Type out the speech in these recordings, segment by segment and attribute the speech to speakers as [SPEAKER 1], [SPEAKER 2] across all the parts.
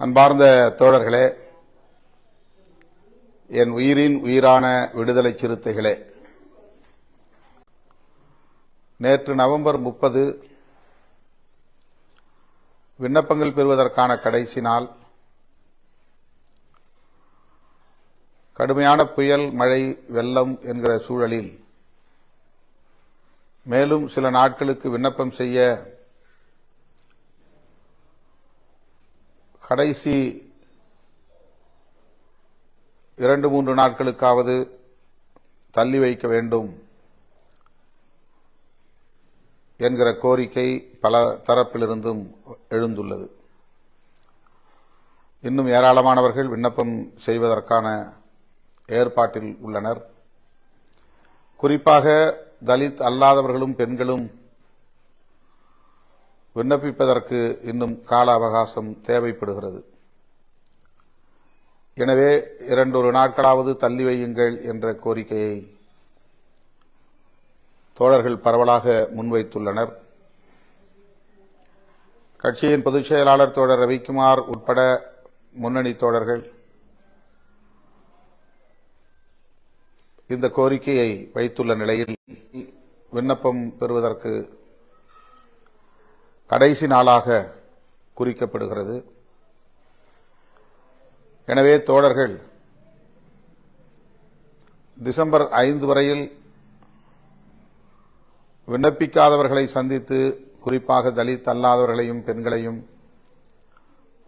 [SPEAKER 1] அன்பார்ந்த தோழர்களே என் உயிரின் உயிரான விடுதலை சிறுத்தைகளே நேற்று நவம்பர் முப்பது விண்ணப்பங்கள் பெறுவதற்கான கடைசி நாள். கடுமையான புயல் மழை வெள்ளம் என்கிற சூழலில் மேலும் சில நாட்களுக்கு விண்ணப்பம் செய்ய கடைசி இரண்டு மூன்று நாட்களுக்காவது தள்ளி வைக்க வேண்டும் என்கிற கோரிக்கை பல தரப்பிலிருந்தும் எழுந்துள்ளது. இன்னும் ஏராளமானவர்கள் விண்ணப்பம் செய்வதற்கான ஏற்பாட்டில் உள்ளனர். குறிப்பாக தலித் அல்லாதவர்களும் பெண்களும் விண்ணப்பிப்பதற்கு இன்னும் கால அவகாசம் தேவைப்படுகிறது. எனவே இரண்டொரு நாட்களாவது தள்ளி வையுங்கள் என்ற கோரிக்கையை தோழர்கள் பரவலாக முன்வைத்துள்ளனர். கட்சியின் பொதுச் செயலாளர் தோழர் ரவிக்குமார் உட்பட முன்னணி தோழர்கள் இந்த கோரிக்கையை வைத்துள்ள நிலையில் விண்ணப்பம் பெறுவதற்கு கடைசி நாளாக குறிக்கப்படுகிறது. எனவே தோழர்கள் டிசம்பர் ஐந்து வரையில் விண்ணப்பிக்காதவர்களை சந்தித்து குறிப்பாக தலித் அல்லாதவர்களையும் பெண்களையும்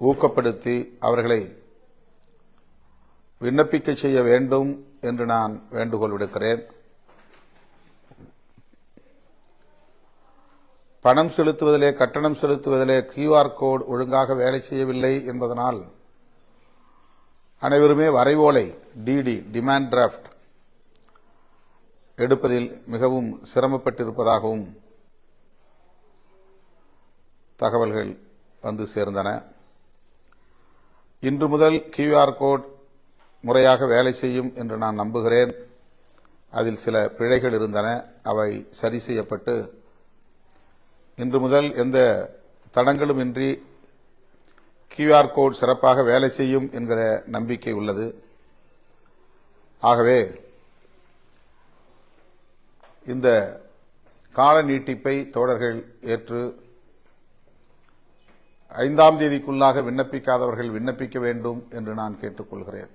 [SPEAKER 1] ஊக்கப்படுத்தி அவர்களை விண்ணப்பிக்க செய்ய வேண்டும் என்று நான் வேண்டுகோள் விடுக்கிறேன். பணம் செலுத்துவதிலே கட்டணம் செலுத்துவதிலே கியூஆர் கோட் ஒழுங்காக வேலை செய்யவில்லை என்பதனால் அனைவருமே வரைவோலை டிடி டிமாண்ட் டிராஃப்ட் எடுப்பதில் மிகவும் சிரமப்பட்டிருப்பதாகவும் தகவல்கள் வந்து சேர்ந்தன. இன்று முதல் கியூஆர் கோட் முறையாக வேலை செய்யும் என்று நான் நம்புகிறேன். அதில் சில பிழைகள் இருந்தன. அவை சரி செய்யப்பட்டு இன்று முதல் எந்த தடங்களும் இன்றி கியூஆர் கோட் சிறப்பாக வேலை செய்யும் என்கிற நம்பிக்கை உள்ளது. ஆகவே இந்த கால நீட்டிப்பை தோழர்கள் ஏற்று ஐந்தாம் தேதிக்குள்ளாக விண்ணப்பிக்காதவர்கள் விண்ணப்பிக்க வேண்டும் என்று நான் கேட்டுக்கொள்கிறேன்.